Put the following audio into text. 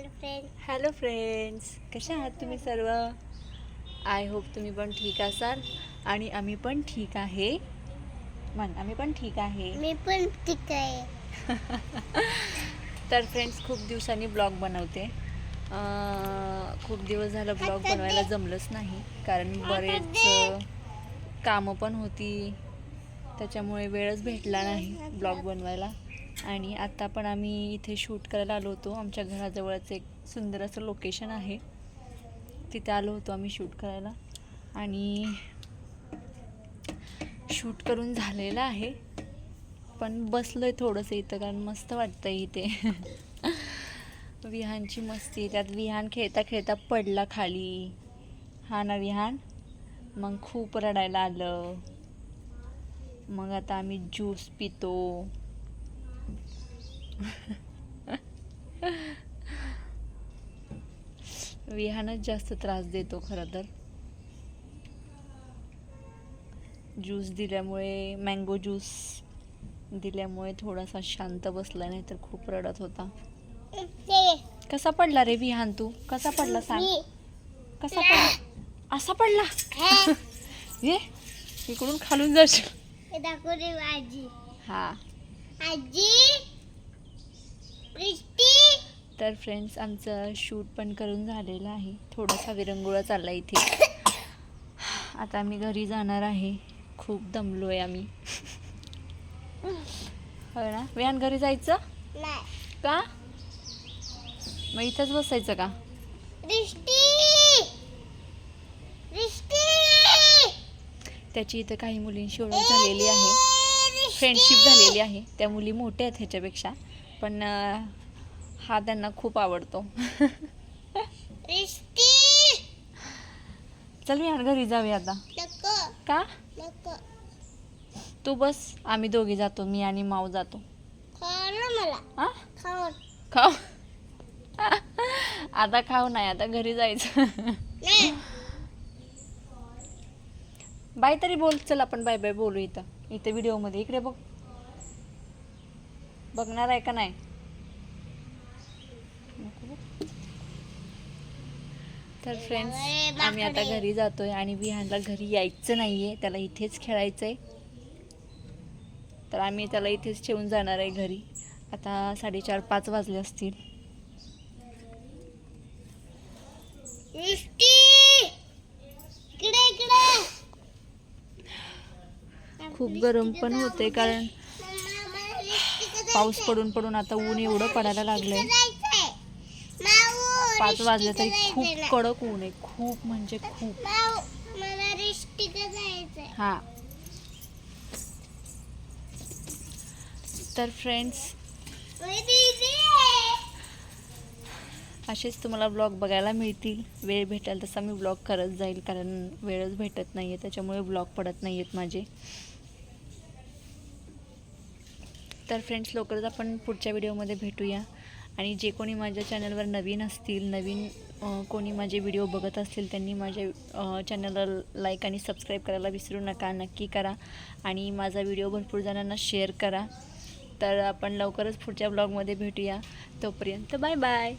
Hello friend hello friends कशा आहात तुम्ही सर्व? आय होप तुम्ही पण ठीक असाल आणि आम्ही पण ठीक आहे. म्हण आम्ही पण ठीक आहे. मी पण ठीक आहे. तर फ्रेंड्स खूप दिवसांनी ब्लॉग बनवते. खूप दिवस झालं ब्लॉग बनवायला जमलंच नाही कारण बरेच कामं पण होती. त्याच्यामुळे वेळच भेटला नाही ब्लॉग बनवायला. आणि आत्ता पण आम्ही इथे शूट करायला आलो होतो. आमच्या घराजवळच एक सुंदर असं लोकेशन आहे. तिथे आलो होतो आम्ही शूट करायला. आणि शूट करून झालेलं आहे. पण बसलो आहे थोडंसं इथं कारण मस्त वाटतं इथे. विहानची मस्ती. त्यात विहान खेळता खेळता पडला खाली. हा ना विहान? मग खूप रडायला आलं. मग आता आम्ही ज्यूस पितो. विहानच जास्त त्रास देतो खरं तर. ज्यूस दिल्यामुळे मँगो ज्यूस दिल्यामुळे थोडासा शांत बसला नाही तर खूप रडत होता. कसा पडला रे विहान तू? कसा पडला सांग. कसा पडला? असा पडला? ये इकडून खालून जाशील. हे आजी. हा. तर फ्रेंड्स आमचं शूट पण करून झालेलं आहे. थोडासा विरंगुळा चालला इथे. आता आम्ही घरी जाणार आहे. खूप दमलो आहे आम्ही. हो ना? विहान घरी जायचं? का? मग इथंच बसायचं का? त्याची इथं काही मुलींशी ओळख झालेली आहे. फ्रेंडशिप झालेली आहे. त्या मुली मोठ्या आहेत ह्याच्यापेक्षा. पण हा त्यांना खूप आवडतो. चल विहान घरी जाऊया आता. का? तू बस आम्ही दोघी जातो मी आणि माऊ जातो. खाऊ हा आता खाऊ नाही आता घरी जायचं. नाही. बाय तरी बोल चल आपण बाय बाय बोलू इथं. इथं व्हिडिओमध्ये इकडे बघ. बघणार आहे का नाही. तर फ्रेंड्स आम्ही आता घरी जातोय आणि विहानला घरी यायचं नाहीये. त्याला इथेच खेळायचंय. तर आम्ही त्याला इथेच ठेवून जाणार आहे घरी. आता साडेचार पाच वाजले असतील. खूप गरम पण होते कारण पाऊस. पडून पडून आता ऊन एवढं पडायला लागलंय. पाच वाजले तरी खूप. कडक ऊन आहे. खूप म्हणजे खूप. हा. तर फ्रेंड्स असेच तुम्हाला ब्लॉग बघायला मिळतील. वेळ भेटेल तसा मी ब्लॉग करत जाईल कारण वेळच भेटत नाही आहे त्याच्यामुळे ब्लॉग पडत नाही आहेत माझे. तर फ्रेंड्स लवकरच आपण पुढच्या व्हिडिओमध्ये भेटूया. आणि जे कोणी माझ्या चॅनलवर नवीन असतील नवीन कोणी माझे व्हिडिओ बघत असतील त्यांनी माझ्या चॅनलला लाईक आणि सबस्क्राईब करायला विसरू नका नक्की करा. आणि माझा व्हिडिओ भरपूर जणांना शेअर करा. तर आपण लवकरच पुढच्या ब्लॉगमध्ये भेटूया. तोपर्यंत बाय बाय